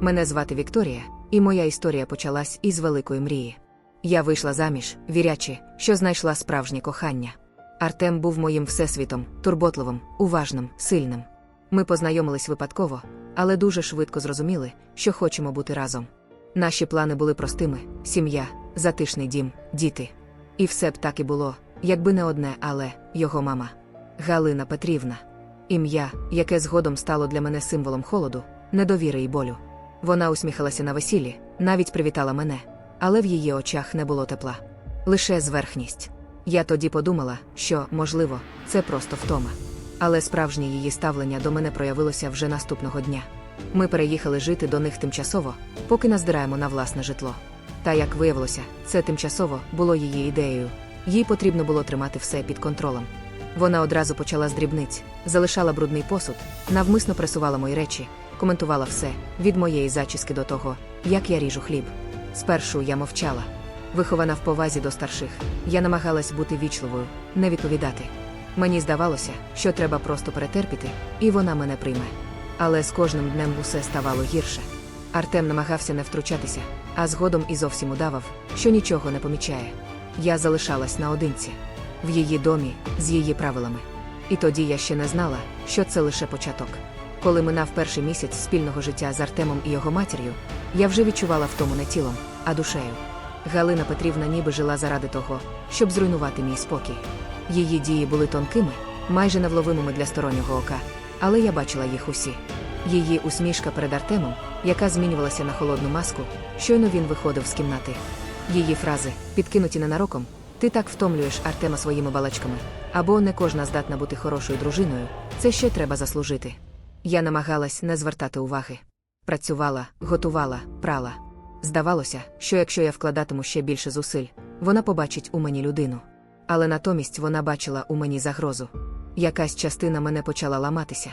Мене звати Вікторія, і моя історія почалась із великої мрії. Я вийшла заміж, вірячи, що знайшла справжнє кохання. Артем був моїм всесвітом, турботливим, уважним, сильним. Ми познайомились випадково, але дуже швидко зрозуміли, що хочемо бути разом. Наші плани були простими: сім'я, затишний дім, діти. І все б так і було, якби не одне, але його мама Галина Петрівна. Ім'я, яке згодом стало для мене символом холоду, недовіри і болю. Вона усміхалася на весіллі, навіть привітала мене, але в її очах не було тепла. Лише зверхність. Я тоді подумала, що, можливо, це просто втома. Але справжнє її ставлення до мене проявилося вже наступного дня. Ми переїхали жити до них тимчасово, поки назбираємо на власне житло. Та як виявилося, це тимчасово було її ідеєю. Їй потрібно було тримати все під контролем. Вона одразу почала з дрібниць, залишала брудний посуд, навмисно пресувала мої речі, коментувала все від моєї зачіски до того, як я ріжу хліб. Спершу я мовчала. Вихована в повазі до старших, я намагалась бути вічливою, не відповідати. Мені здавалося, що треба просто перетерпіти, і вона мене прийме. Але з кожним днем усе ставало гірше. Артем намагався не втручатися, а згодом і зовсім удавав, що нічого не помічає. Я залишалась наодинці, в її домі, з її правилами. І тоді я ще не знала, що це лише початок. Коли минав перший місяць спільного життя з Артемом і його матір'ю, я вже відчувала втому не тілом, а душею. Галина Петрівна ніби жила заради того, щоб зруйнувати мій спокій. Її дії були тонкими, майже невловимими для стороннього ока, але я бачила їх усі. Її усмішка перед Артемом, яка змінювалася на холодну маску, щойно він виходив з кімнати. Її фрази, підкинуті ненароком, ти так втомлюєш Артема своїми балачками, або не кожна здатна бути хорошою дружиною, це ще треба заслужити. Я намагалась не звертати уваги. Працювала, готувала, прала. Здавалося, що якщо я вкладатиму ще більше зусиль, вона побачить у мені людину. Але натомість вона бачила у мені загрозу. Якась частина мене почала ламатися.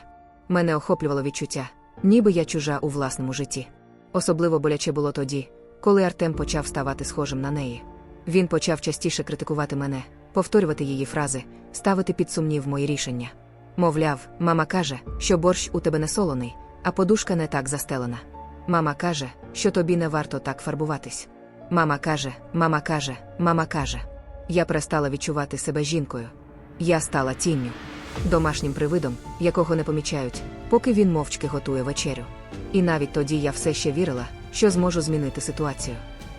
Мене охоплювало відчуття, ніби я чужа у власному житті. Особливо боляче було тоді, коли Артем почав ставати схожим на неї. Він почав частіше критикувати мене, повторювати її фрази, ставити під сумнів мої рішення. Мовляв, мама каже, що борщ у тебе не солоний, а подушка не так застелена. Мама каже, що тобі не варто так фарбуватись. Мама каже, мама каже, мама каже. Я перестала відчувати себе жінкою. Я стала тінню, домашнім привидом, якого не помічають, поки він мовчки готує вечерю. І навіть тоді я все ще вірила, що зможу змінити ситуацію.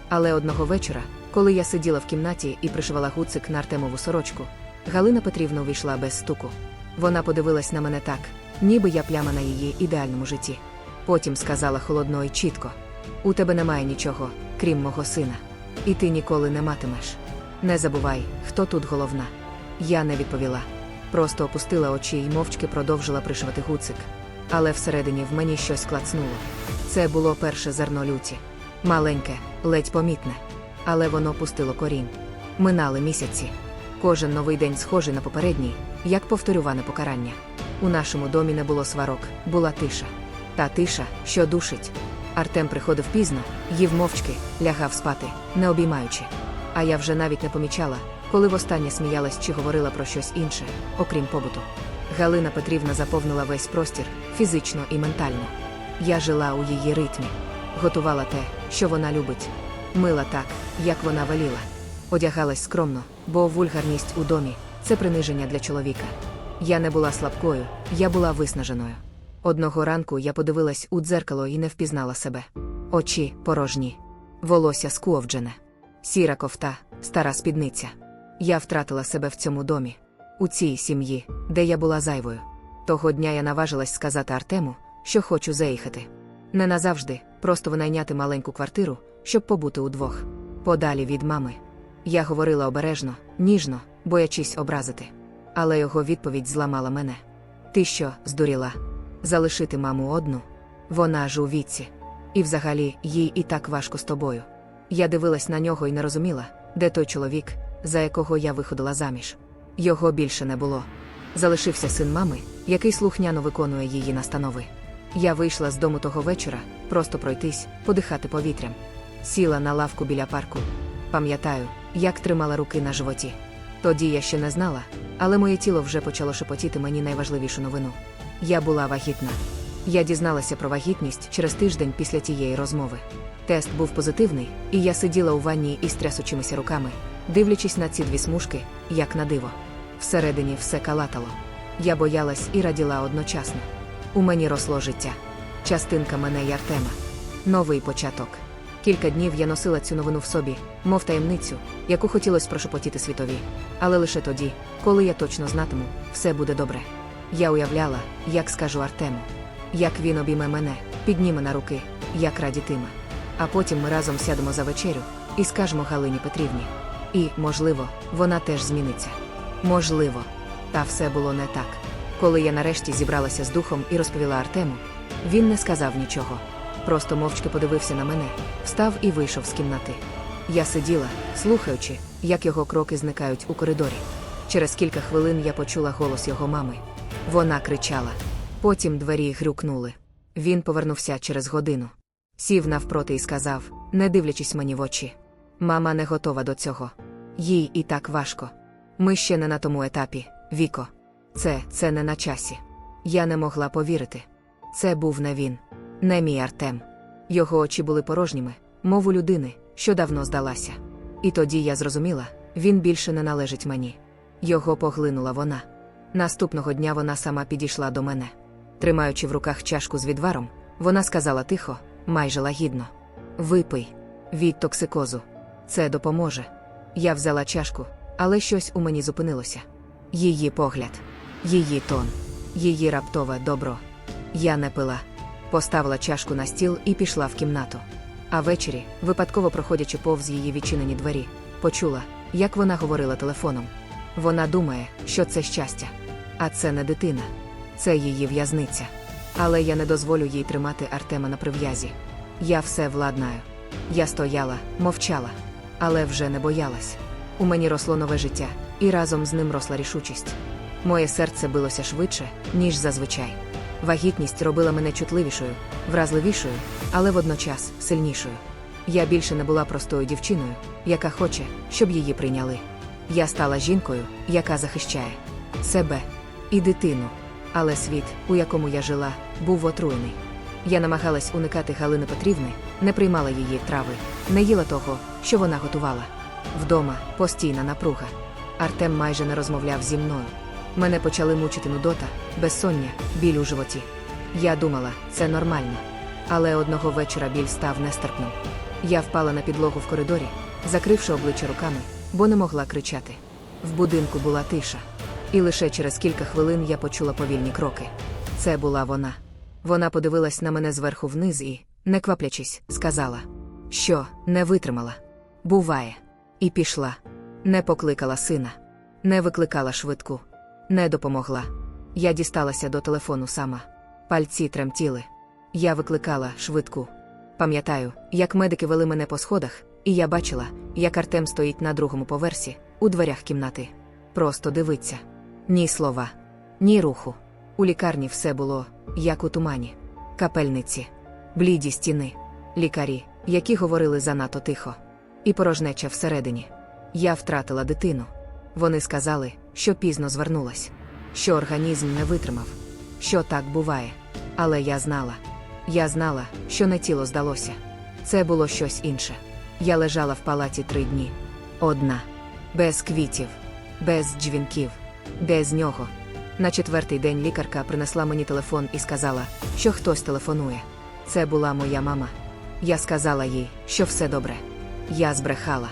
Але одного вечора, коли я сиділа в кімнаті і пришивала гуцик на Артемову сорочку, Галина Петрівна увійшла без стуку. Вона подивилась на мене так, ніби я пляма на її ідеальному житті. Потім сказала холодно і чітко: у тебе немає нічого, крім мого сина. І ти ніколи не матимеш. Не забувай, хто тут головна. Я не відповіла. Просто опустила очі і мовчки продовжила пришивати гуцик. Але всередині в мені щось клацнуло. Це було перше зерно люті. Маленьке, ледь помітне. Але воно пустило корінь. Минали місяці. Кожен новий день схожий на попередній, як повторюване покарання. У нашому домі не було сварок, була тиша. Та тиша, що душить. Артем приходив пізно, їв мовчки, лягав спати, не обіймаючи. А я вже навіть не помічала, коли востаннє сміялась чи говорила про щось інше, окрім побуту. Галина Петрівна заповнила весь простір, фізично і ментально. Я жила у її ритмі, готувала те, що вона любить, мила так, як вона веліла. Одягалась скромно, бо вульгарність у домі це приниження для чоловіка. Я не була слабкою, я була виснаженою. Одного ранку я подивилась у дзеркало і не впізнала себе. Очі порожні, волосся скуовджене, сіра ковта, стара спідниця. Я втратила себе в цьому домі, у цій сім'ї, де я була зайвою. Того дня я наважилась сказати Артему, що хочу заїхати. Не назавжди, просто винайняти маленьку квартиру, щоб побути удвох, подалі від мами. Я говорила обережно, ніжно, боячись образити. Але його відповідь зламала мене. Ти що, здуріла? Залишити маму одну? Вона ж у віці. І взагалі, їй і так важко з тобою. Я дивилась на нього і не розуміла, де той чоловік, за якого я виходила заміж. Його більше не було. Залишився син мами, який слухняно виконує її настанови. Я вийшла з дому того вечора, просто пройтись, подихати повітрям. Сіла на лавку біля парку. Пам'ятаю, як тримала руки на животі. Тоді я ще не знала, але моє тіло вже почало шепотіти мені найважливішу новину. Я була вагітна. Я дізналася про вагітність через тиждень після тієї розмови. Тест був позитивний, і я сиділа у ванні із трясучимися руками, дивлячись на ці дві смужки, як на диво. Всередині все калатало. Я боялась і раділа одночасно. У мені росло життя. Частинка мене й Артема. Новий початок. Кілька днів я носила цю новину в собі, мов таємницю, яку хотілося прошепотіти світові. Але лише тоді, коли я точно знатиму, все буде добре. Я уявляла, як скажу Артему, як він обійме мене, підніме на руки, як радітиме. А потім ми разом сядемо за вечерю і скажемо Галині Петрівні. І, можливо, вона теж зміниться. Можливо, та все було не так. Коли я нарешті зібралася з духом і розповіла Артему, він не сказав нічого. Просто мовчки подивився на мене, встав і вийшов з кімнати. Я сиділа, слухаючи, як його кроки зникають у коридорі. Через кілька хвилин я почула голос його мами. Вона кричала. Потім двері грюкнули. Він повернувся через годину. Сів навпроти і сказав, не дивлячись мені в очі. Мама не готова до цього. Їй і так важко. Ми ще не на тому етапі, Віко. Це, це не на часі. Я не могла повірити. Це був не він, не мій Артем. Його очі були порожніми, мов у людини, що давно здалася. І тоді я зрозуміла, він більше не належить мені. Його поглинула вона. Наступного дня вона сама підійшла до мене. Тримаючи в руках чашку з відваром, вона сказала тихо, майже лагідно: Випий від токсикозу. Це допоможе. Я взяла чашку, але щось у мені зупинилося. Її погляд, її тон, її раптове добро. Я не пила. Поставила чашку на стіл і пішла в кімнату. А ввечері, випадково проходячи повз її відчинені двері, почула, як вона говорила телефоном. Вона думає, що це щастя. А це не дитина, це її в'язниця. Але я не дозволю їй тримати Артема на прив'язі. Я все владнаю. Я стояла, мовчала, але вже не боялась. У мені росло нове життя, і разом з ним росла рішучість. Моє серце билося швидше, ніж зазвичай. Вагітність робила мене чутливішою, вразливішою, але водночас сильнішою. Я більше не була простою дівчиною, яка хоче, щоб її прийняли. Я стала жінкою, яка захищає себе і дитину. Але світ, у якому я жила, був отруєний. Я намагалась уникати Галини Петрівни, не приймала її трави, не їла того, що вона готувала. Вдома постійна напруга. Артем майже не розмовляв зі мною. Мене почали мучити нудота, безсоння, біль у животі. Я думала, це нормально. Але одного вечора біль став нестерпним. Я впала на підлогу в коридорі, закривши обличчя руками, бо не могла кричати. В будинку була тиша. І лише через кілька хвилин я почула повільні кроки. Це була вона. Вона подивилась на мене зверху вниз і, не кваплячись, сказала, що не витримала. Буває. І пішла. Не покликала сина, не викликала швидку, не допомогла. Я дісталася до телефону сама. Пальці тремтіли. Я викликала швидку. Пам'ятаю, як медики вели мене по сходах, і я бачила, як Артем стоїть на другому поверсі, у дверях кімнати. Просто дивиться. Ні слова, ні руху. У лікарні все було, як у тумані. Капельниці, бліді стіни, лікарі, які говорили занадто тихо. І порожнеча всередині. Я втратила дитину. Вони сказали, що пізно звернулась, що організм не витримав, що так буває. Але я знала. Я знала, що не тіло здалося. Це було щось інше. Я лежала в палаті три дні. Одна, без квітів, без дзвінків, без нього. На четвертий день лікарка принесла мені телефон і сказала, що хтось телефонує. Це була моя мама. Я сказала їй, що все добре. Я збрехала.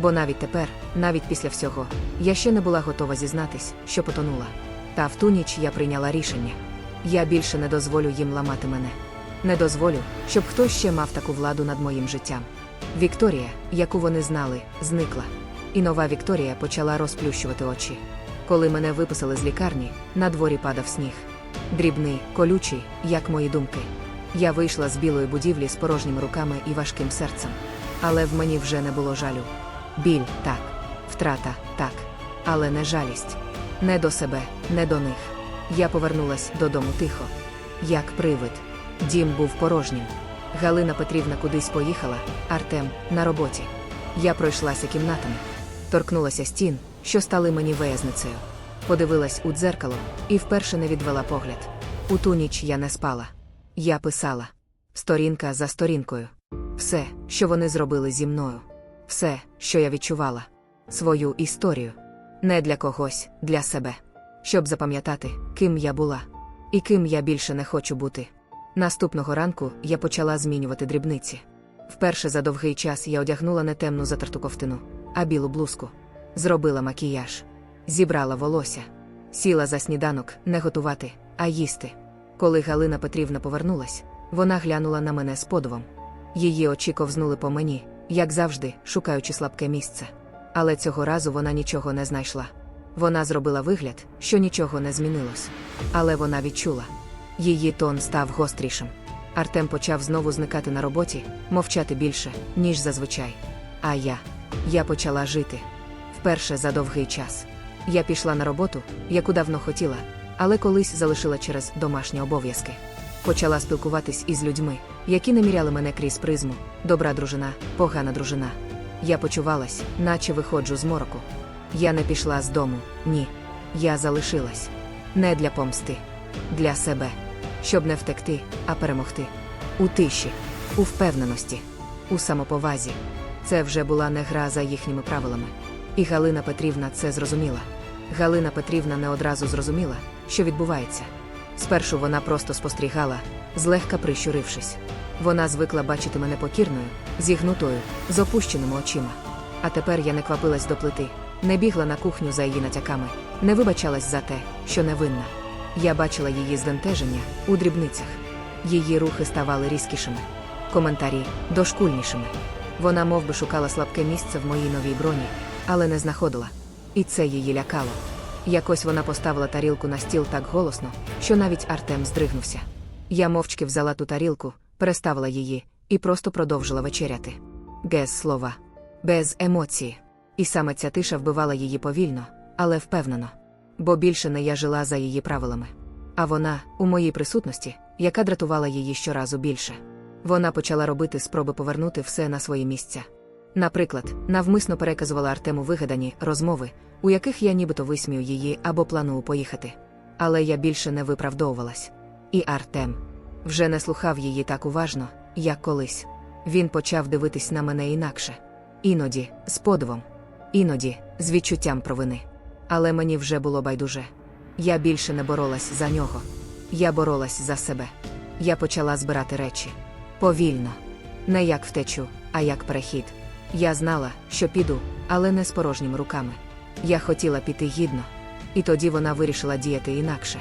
Бо навіть тепер, навіть після всього, я ще не була готова зізнатись, що потонула. Та в ту ніч я прийняла рішення. Я більше не дозволю їм ламати мене. Не дозволю, щоб хтось ще мав таку владу над моїм життям. Вікторія, яку вони знали, зникла. І нова Вікторія почала розплющувати очі. Коли мене виписали з лікарні, на дворі падав сніг. Дрібний, колючий, як мої думки. Я вийшла з білої будівлі з порожніми руками і важким серцем. Але в мені вже не було жалю. Біль так, втрата так, але не жалість. Не до себе, не до них. Я повернулась додому тихо. Як привид. Дім був порожнім. Галина Петрівна кудись поїхала, Артем на роботі. Я пройшлася кімнатами, торкнулася стін, що стали мені виязницею. Подивилась у дзеркало і вперше не відвела погляд. У ту ніч я не спала. Я писала сторінка за сторінкою. Все, що вони зробили зі мною. Все, що я відчувала. Свою історію. Не для когось, для себе. Щоб запам'ятати, ким я була. І ким я більше не хочу бути. Наступного ранку я почала змінювати дрібниці. Вперше за довгий час я одягнула не темну затерту ковтину, а білу блузку. Зробила макіяж, зібрала волосся, сіла за сніданок не готувати, а їсти. Коли Галина Петрівна повернулась, вона глянула на мене з подивом. Її очі ковзнули по мені, як завжди, шукаючи слабке місце. Але цього разу вона нічого не знайшла. Вона зробила вигляд, що нічого не змінилось. Але вона відчула. Її тон став гострішим. Артем почав знову зникати на роботі, мовчати більше, ніж зазвичай. А я. Я почала жити. Вперше за довгий час. Я пішла на роботу, яку давно хотіла, але колись залишила через домашні обов'язки. Почала спілкуватись із людьми, які не міряли мене крізь призму, добра дружина, погана дружина. Я почувалась, наче виходжу з мороку. Я не пішла з дому, ні. Я залишилась. Не для помсти, для себе. Щоб не втекти, а перемогти. У тиші, у впевненості, у самоповазі. Це вже була не гра за їхніми правилами. І Галина Петрівна це зрозуміла. Галина Петрівна не одразу зрозуміла, що відбувається. Спершу вона просто спостерігала, злегка прищурившись. Вона звикла бачити мене покірною, зігнутою, з опущеними очима. А тепер я не квапилась до плити, не бігла на кухню за її натяками, не вибачалась за те, що невинна. Я бачила її здентеження у дрібницях. Її рухи ставали різкішими, коментарі дошкульнішими. Вона мов би, шукала слабке місце в моїй новій броні, але не знаходила. І це її лякало. Якось вона поставила тарілку на стіл так голосно, що навіть Артем здригнувся. Я мовчки взяла ту тарілку, переставила її і просто продовжила вечеряти. Без слова, без емоції. І саме ця тиша вбивала її повільно, але впевнено. Бо більше не я жила за її правилами. А вона, у моїй присутності, яка дратувала її щоразу більше. Вона почала робити спроби повернути все на свої місця. Наприклад, навмисно переказувала Артему вигадані розмови, у яких я нібито висмію її або планую поїхати. Але я більше не виправдовувалась. І Артем вже не слухав її так уважно, як колись. Він почав дивитись на мене інакше. Іноді, з подивом, іноді, з відчуттям провини. Але мені вже було байдуже. Я більше не боролась за нього. Я боролась за себе. Я почала збирати речі. Повільно. Не як втечу, а як перехід. Я знала, що піду, але не з порожніми руками. Я хотіла піти гідно. І тоді вона вирішила діяти інакше.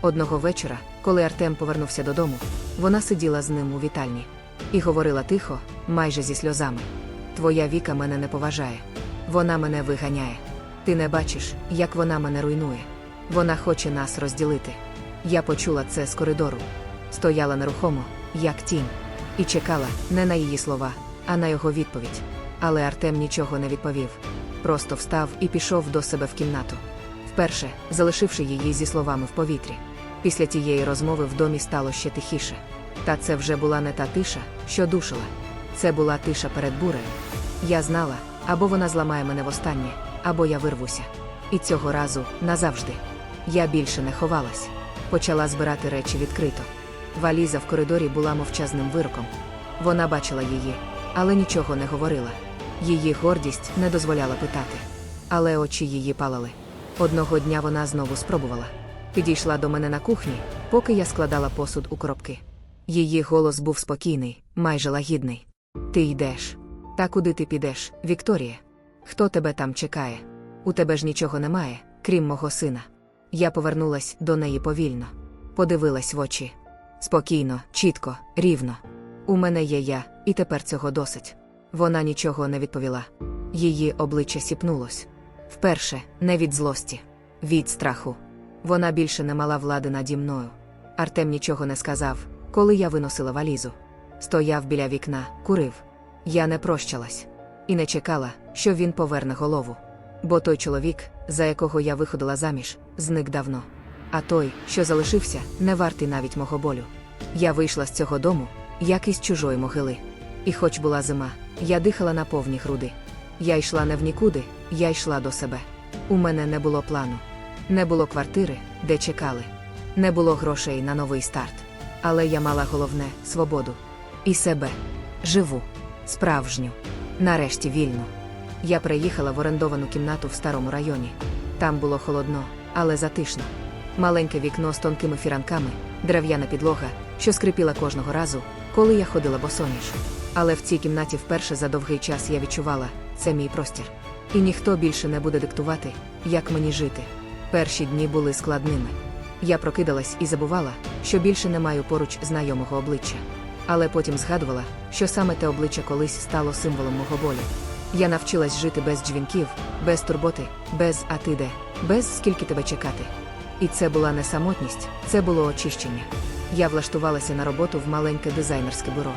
Одного вечора, коли Артем повернувся додому, вона сиділа з ним у вітальні і говорила тихо, майже зі сльозами. Твоя віка мене не поважає. Вона мене виганяє. Ти не бачиш, як вона мене руйнує. Вона хоче нас розділити. Я почула це з коридору. Стояла нерухомо, як тінь, і чекала не на її слова, а на його відповідь. Але Артем нічого не відповів. Просто встав і пішов до себе в кімнату. Вперше, залишивши її зі словами в повітрі. Після тієї розмови в домі стало ще тихіше. Та це вже була не та тиша, що душила. Це була тиша перед бурею. Я знала, або вона зламає мене востаннє, або я вирвуся. І цього разу назавжди. Я більше не ховалась. Почала збирати речі відкрито. Валіза в коридорі була мовчазним вироком. Вона бачила її, але нічого не говорила. Її гордість не дозволяла питати. Але очі її палали. Одного дня вона знову спробувала. Підійшла до мене на кухні, поки я складала посуд у коробки. Її голос був спокійний, майже лагідний. Ти йдеш. Та куди ти підеш, Вікторія? Хто тебе там чекає? У тебе ж нічого немає, крім мого сина. Я повернулась до неї повільно, подивилась в очі. Спокійно, чітко, рівно. У мене є я, і тепер цього досить. Вона нічого не відповіла. Її обличчя сіпнулось. Вперше, не від злості, від страху. Вона більше не мала влади наді мною. Артем нічого не сказав, коли я виносила валізу. Стояв біля вікна, курив. Я не прощалась і не чекала, що він поверне голову. Бо той чоловік, за якого я виходила заміж, зник давно. А той, що залишився, не вартий навіть мого болю. Я вийшла з цього дому, як із чужої могили. І хоч була зима, я дихала на повні груди. Я йшла не в нікуди, я йшла до себе. У мене не було плану, не було квартири, де чекали, не було грошей на новий старт. Але я мала головне свободу. І себе. Живу, справжню. Нарешті вільну. Я приїхала в орендовану кімнату в старому районі. Там було холодно, але затишно. Маленьке вікно з тонкими фіранками, дерев'яна підлога, що скрипіла кожного разу, коли я ходила босоніж. Але в цій кімнаті вперше за довгий час я відчувала це мій простір. І ніхто більше не буде диктувати, як мені жити. Перші дні були складними. Я прокидалась і забувала, що більше не маю поруч знайомого обличчя. Але потім згадувала, що саме те обличчя колись стало символом мого болю. Я навчилась жити без дзвінків, без турботи, без а ти де, без скільки тебе чекати. І це була не самотність, це було очищення. Я влаштувалася на роботу в маленьке дизайнерське бюро.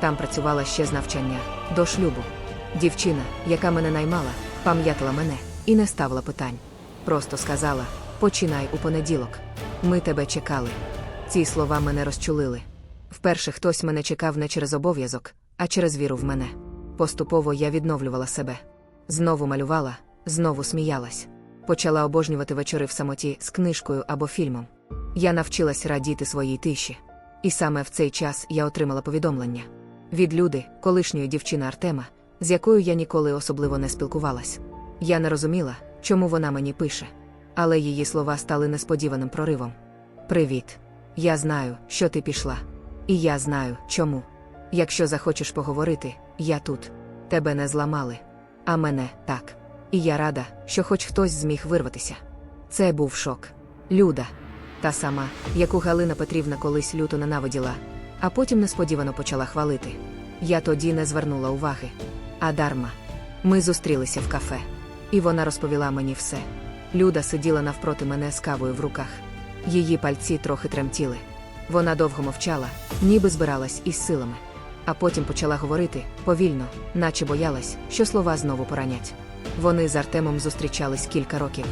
Там працювала ще з навчання до шлюбу. Дівчина, яка мене наймала, пам'ятала мене і не ставила питань. Просто сказала: починай у понеділок. Ми тебе чекали. Ці слова мене розчулили. Вперше хтось мене чекав не через обов'язок, а через віру в мене. Поступово я відновлювала себе. Знову малювала, знову сміялась. Почала обожнювати вечори в самоті з книжкою або фільмом. Я навчилась радіти своїй тиші. І саме в цей час я отримала повідомлення від люди, колишньої дівчини Артема, з якою я ніколи особливо не спілкувалась. Я не розуміла, чому вона мені пише. Але її слова стали несподіваним проривом. Привіт. Я знаю, що ти пішла. І я знаю, чому. Якщо захочеш поговорити, я тут. Тебе не зламали. А мене так. І я рада, що хоч хтось зміг вирватися. Це був шок. Люда. Та сама, яку Галина Петрівна колись люто ненавиділа, а потім несподівано почала хвалити. Я тоді не звернула уваги. А дарма. Ми зустрілися в кафе. І вона розповіла мені все. Люда сиділа навпроти мене з кавою в руках. Її пальці трохи тремтіли. Вона довго мовчала, ніби збиралась із силами. А потім почала говорити повільно, наче боялась, що слова знову поранять. Вони з Артемом зустрічались кілька років.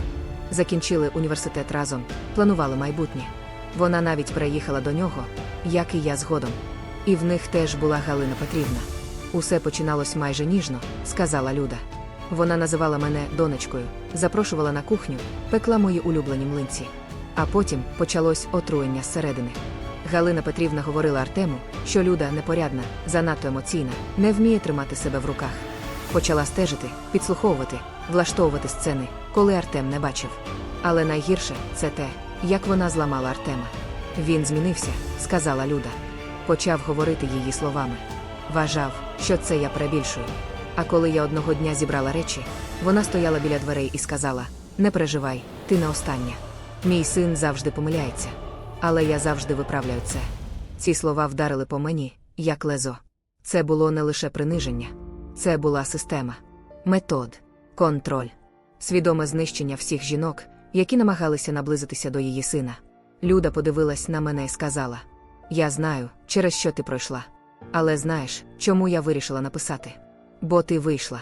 Закінчили університет разом, планували майбутнє. Вона навіть переїхала до нього, як і я згодом. І в них теж була Галина Петрівна. Усе починалось майже ніжно, сказала Люда. Вона називала мене донечкою, запрошувала на кухню, пекла мої улюблені млинці. А потім почалось отруєння зсередини. Галина Петрівна говорила Артему, що Люда непорядна, занадто емоційна, не вміє тримати себе в руках. Почала стежити, підслуховувати, влаштовувати сцени, коли Артем не бачив. Але найгірше це те, як вона зламала Артема. Він змінився, сказала Люда. Почав говорити її словами. Вважав, що це я перебільшую. А коли я одного дня зібрала речі, вона стояла біля дверей і сказала: Не переживай, ти не остання. Мій син завжди помиляється. Але я завжди виправляю це. Ці слова вдарили по мені, як лезо. Це було не лише приниження, це була система, метод, контроль, свідоме знищення всіх жінок, які намагалися наблизитися до її сина. Люда подивилась на мене і сказала: Я знаю, через що ти пройшла. Але знаєш, чому я вирішила написати? Бо ти вийшла.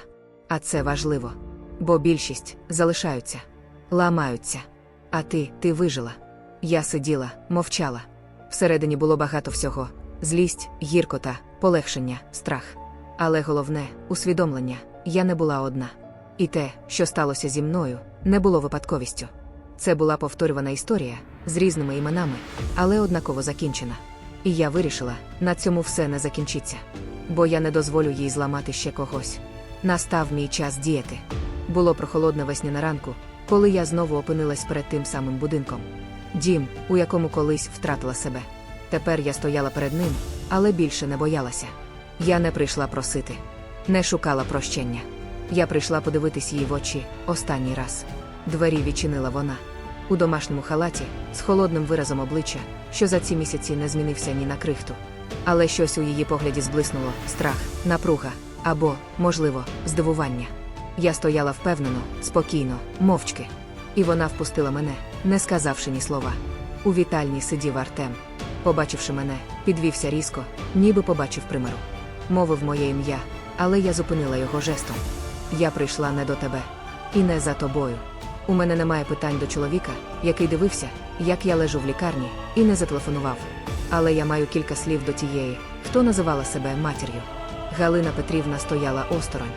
А це важливо. Бо більшість залишаються, ламаються. А ти, ти вижила. Я сиділа, мовчала. Всередині було багато всього: злість, гіркота, полегшення, страх. Але головне усвідомлення я не була одна. І те, що сталося зі мною, не було випадковістю. Це була повторювана історія з різними іменами, але однаково закінчена. І я вирішила, на цьому все не закінчиться. Бо я не дозволю їй зламати ще когось. Настав мій час діяти. Було прохолодне весняне ранку, коли я знову опинилась перед тим самим будинком. Дім, у якому колись втратила себе. Тепер я стояла перед ним, але більше не боялася. Я не прийшла просити, не шукала прощення. Я прийшла подивитись їй в очі останній раз. Двері відчинила вона. У домашньому халаті, з холодним виразом обличчя, що за ці місяці не змінився ні на крихту. Але щось у її погляді зблиснуло страх, напруга або, можливо, здивування. Я стояла впевнено, спокійно, мовчки. І вона впустила мене, не сказавши ні слова. У вітальні сидів Артем. Побачивши мене, підвівся різко, ніби побачив примиру. Мовив моє ім'я, але я зупинила його жестом. Я прийшла не до тебе і не за тобою. У мене немає питань до чоловіка, який дивився, як я лежу в лікарні, і не зателефонував. Але я маю кілька слів до тієї, хто називала себе матір'ю. Галина Петрівна стояла осторонь.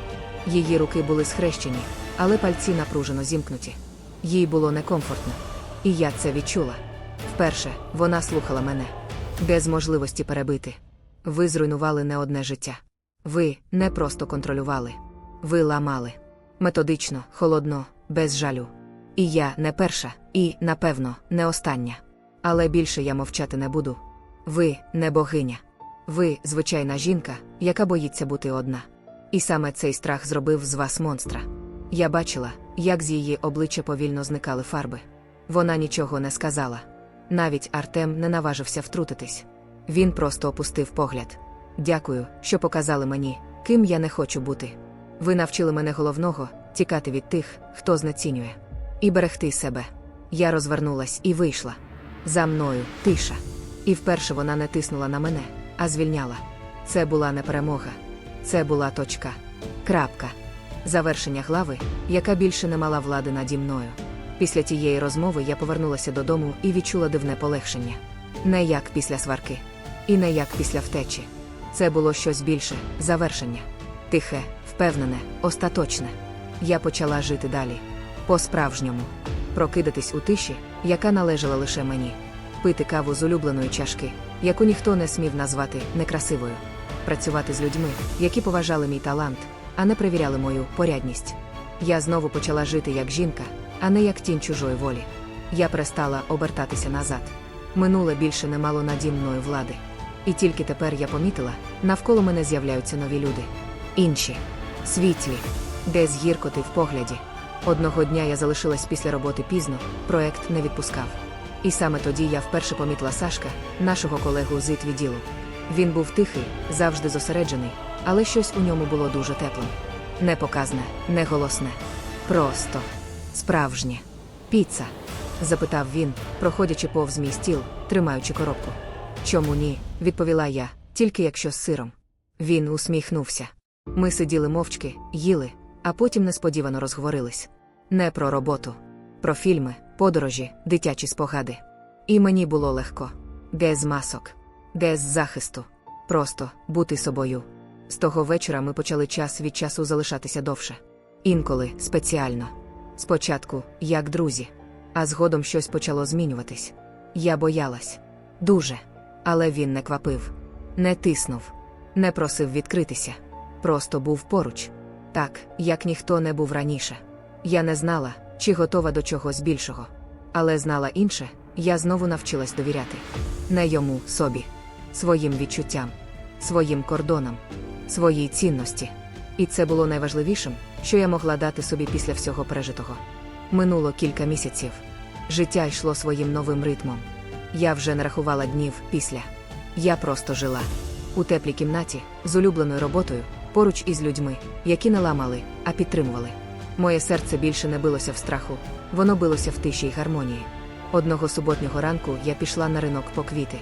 Її руки були схрещені, але пальці напружено зімкнуті. Їй було некомфортно. І я це відчула. Вперше вона слухала мене. без можливості перебити. Ви зруйнували не одне життя. Ви не просто контролювали. Ви ламали. Методично, холодно, без жалю. І я не перша, і, напевно, не остання. Але більше я мовчати не буду. Ви не богиня. Ви звичайна жінка, яка боїться бути одна. І саме цей страх зробив з вас монстра. Я бачила, як з її обличчя повільно зникали фарби. Вона нічого не сказала. Навіть Артем не наважився втрутитись. Він просто опустив погляд. Дякую, що показали мені, ким я не хочу бути. Ви навчили мене головного тікати від тих, хто знецінює, і берегти себе. Я розвернулась і вийшла. За мною тиша. І вперше вона не тиснула на мене, а звільняла. Це була не перемога. Це була точка. Крапка. Завершення глави, яка більше не мала влади наді мною. Після тієї розмови я повернулася додому і відчула дивне полегшення. Не як після сварки, і не як після втечі. Це було щось більше завершення. Тихе, впевнене, остаточне. Я почала жити далі. По-справжньому. Прокидатись у тиші, яка належала лише мені. Пити каву з улюбленої чашки, яку ніхто не смів назвати некрасивою. Працювати з людьми, які поважали мій талант, а не перевіряли мою порядність. Я знову почала жити як жінка, а не як тінь чужої волі. Я перестала обертатися назад. Минуле більше не мало наді мною влади. І тільки тепер я помітила, навколо мене з'являються нові люди. Інші світлі, десь гіркоти в погляді. Одного дня я залишилась після роботи пізно, проект не відпускав. І саме тоді я вперше помітила Сашка, нашого колегу з відділу. Він був тихий, завжди зосереджений, але щось у ньому було дуже теплим. Не показне, не голосне. Просто справжнє. Піца? запитав він, проходячи повз мій стіл, тримаючи коробку. Чому ні? відповіла я, тільки якщо з сиром. Він усміхнувся. Ми сиділи мовчки, їли, а потім несподівано розговорились. Не про роботу, про фільми, подорожі, дитячі спогади. І мені було легко. Без масок, без захисту. Просто бути собою. З того вечора ми почали час від часу залишатися довше. Інколи спеціально. Спочатку, як друзі, а згодом щось почало змінюватись. Я боялась. Дуже. Але він не квапив, не тиснув, не просив відкритися. Просто був поруч, так, як ніхто не був раніше. Я не знала, чи готова до чогось більшого. Але знала інше, я знову навчилась довіряти. Не йому, собі, своїм відчуттям, своїм кордонам, своїй цінності. І це було найважливішим, що я могла дати собі після всього пережитого. Минуло кілька місяців. Життя йшло своїм новим ритмом. Я вже не рахувала днів після. Я просто жила у теплій кімнаті з улюбленою роботою, поруч із людьми, які не ламали, а підтримували. Моє серце більше не билося в страху, воно билося в тиші й гармонії. Одного суботнього ранку я пішла на ринок по квіти.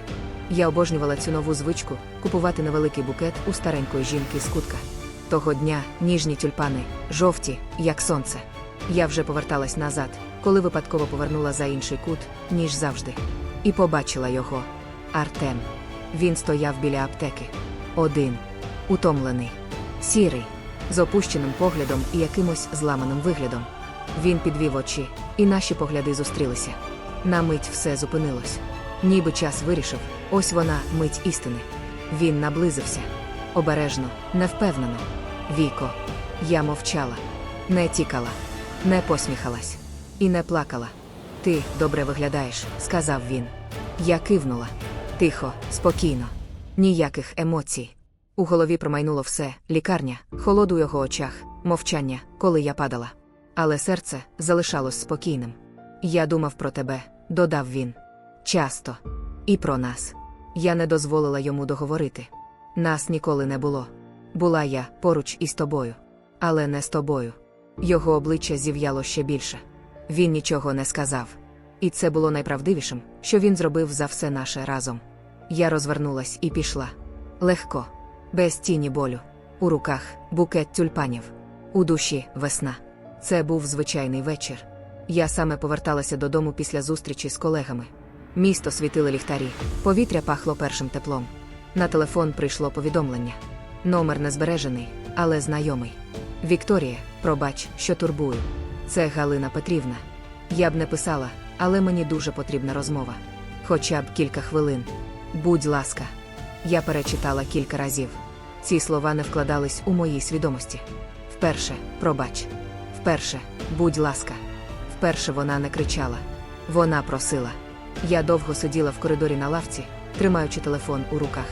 Я обожнювала цю нову звичку купувати невеликий букет у старенької жінки з кутка. Того дня ніжні тюльпани, жовті, як сонце. Я вже поверталась назад, коли випадково повернула за інший кут, ніж завжди. І побачила його. Артем. Він стояв біля аптеки. Один, утомлений, сірий, з опущеним поглядом і якимось зламаним виглядом. Він підвів очі, і наші погляди зустрілися. На мить все зупинилось. Ніби час вирішив, ось вона, мить істини. Він наблизився. Обережно, невпевнено. Віко. Я мовчала, не тікала, не посміхалась і не плакала. Ти добре виглядаєш, сказав він. Я кивнула. Тихо, спокійно, ніяких емоцій. У голові промайнуло все лікарня, холод у його очах, мовчання, коли я падала. Але серце залишалось спокійним. Я думав про тебе, додав він. Часто. І про нас. Я не дозволила йому договорити. Нас ніколи не було. Була я поруч із тобою. Але не з тобою. Його обличчя зів'яло ще більше. Він нічого не сказав. І це було найправдивішим, що він зробив за все наше разом. Я розвернулась і пішла. Легко, без тіні болю. У руках букет тюльпанів, у душі весна. Це був звичайний вечір. Я саме поверталася додому після зустрічі з колегами. Місто світили ліхтарі, повітря пахло першим теплом. На телефон прийшло повідомлення. Номер не збережений, але знайомий. Вікторія, пробач, що турбую. Це Галина Петрівна. Я б не писала, але мені дуже потрібна розмова. Хоча б кілька хвилин. Будь ласка. Я перечитала кілька разів. Ці слова не вкладались у моїй свідомості. Вперше, пробач. Вперше, будь ласка. Вперше вона не кричала. Вона просила. Я довго сиділа в коридорі на лавці, тримаючи телефон у руках.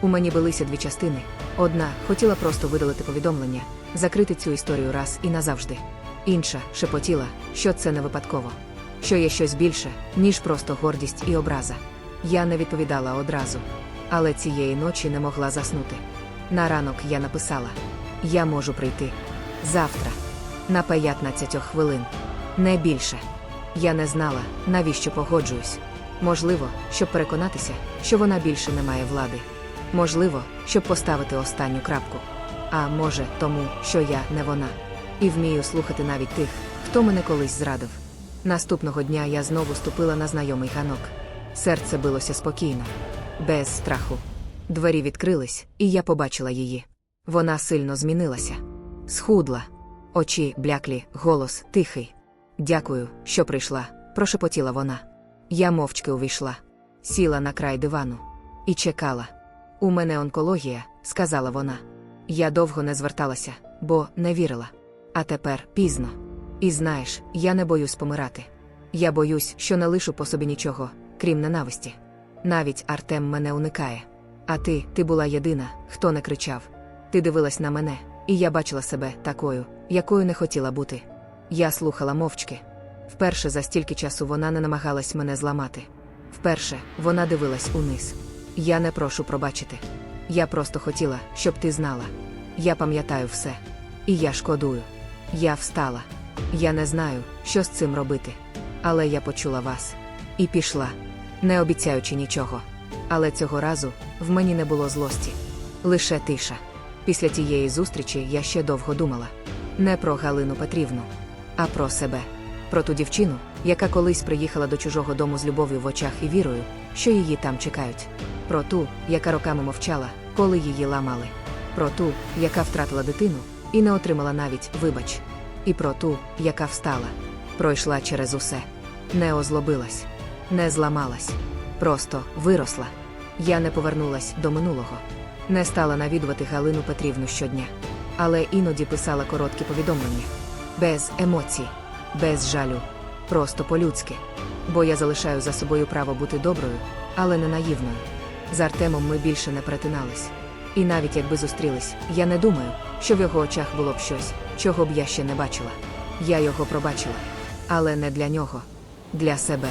У мені билися дві частини. Одна хотіла просто видалити повідомлення, закрити цю історію раз і назавжди. Інша шепотіла, що це не випадково, що є щось більше, ніж просто гордість і образа. Я не відповідала одразу, але цієї ночі не могла заснути. На ранок я написала: Я можу прийти завтра, на 15 хвилин, не більше. Я не знала, навіщо погоджуюсь. Можливо, щоб переконатися, що вона більше не має влади. Можливо, щоб поставити останню крапку. А може, тому, що я не вона. І вмію слухати навіть тих, хто мене колись зрадив. Наступного дня я знову ступила на знайомий ганок. Серце билося спокійно, без страху. Двері відкрились, і я побачила її. Вона сильно змінилася. Схудла, очі бляклі, голос тихий. Дякую, що прийшла, прошепотіла вона. Я мовчки увійшла, сіла на край дивану і чекала. У мене онкологія, сказала вона. Я довго не зверталася, бо не вірила. А тепер пізно. І знаєш, я не боюсь помирати. Я боюсь, що не лишу по собі нічого, крім ненависті. Навіть Артем мене уникає. А ти, ти була єдина, хто не кричав. Ти дивилась на мене, і я бачила себе такою, якою не хотіла бути. Я слухала мовчки. Вперше за стільки часу вона не намагалась мене зламати. Вперше вона дивилась униз. Я не прошу пробачити. Я просто хотіла, щоб ти знала. Я пам'ятаю все. І я шкодую. Я встала. Я не знаю, що з цим робити. Але я почула вас. І пішла, не обіцяючи нічого. Але цього разу в мені не було злості. Лише тиша. Після тієї зустрічі я ще довго думала. Не про Галину Петрівну, а про себе. Про ту дівчину, яка колись приїхала до чужого дому з любов'ю в очах і вірою, що її там чекають. Про ту, яка роками мовчала, коли її ламали. Про ту, яка втратила дитину і не отримала навіть вибач. І про ту, яка встала, пройшла через усе, не озлобилась, не зламалась, просто виросла. Я не повернулась до минулого, не стала навідувати Галину Петрівну щодня, але іноді писала короткі повідомлення без емоцій, без жалю, просто по-людськи. Бо я залишаю за собою право бути доброю, але не наївною. З Артемом ми більше не перетинались. І навіть якби зустрілись, я не думаю, що в його очах було б щось, чого б я ще не бачила. Я його пробачила. Але не для нього, для себе.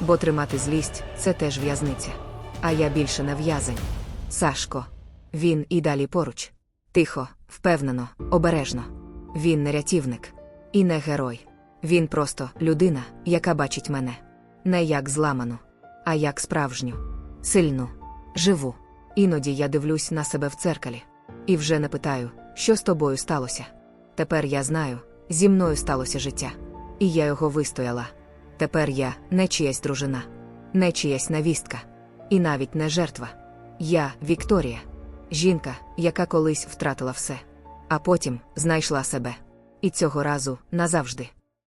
Бо тримати злість це теж в'язниця. А я більше не в'язень. Сашко. Він і далі поруч. Тихо, впевнено, обережно. Він не рятівник і не герой. Він просто людина, яка бачить мене. Не як зламану, а як справжню, сильну, живу. Іноді я дивлюсь на себе в церкалі і вже не питаю, що з тобою сталося. Тепер я знаю, зі мною сталося життя, і я його вистояла. Тепер я не чиясь дружина, не чиясь навістка, і навіть не жертва. Я Вікторія, жінка, яка колись втратила все, а потім знайшла себе. І цього разу назавжди.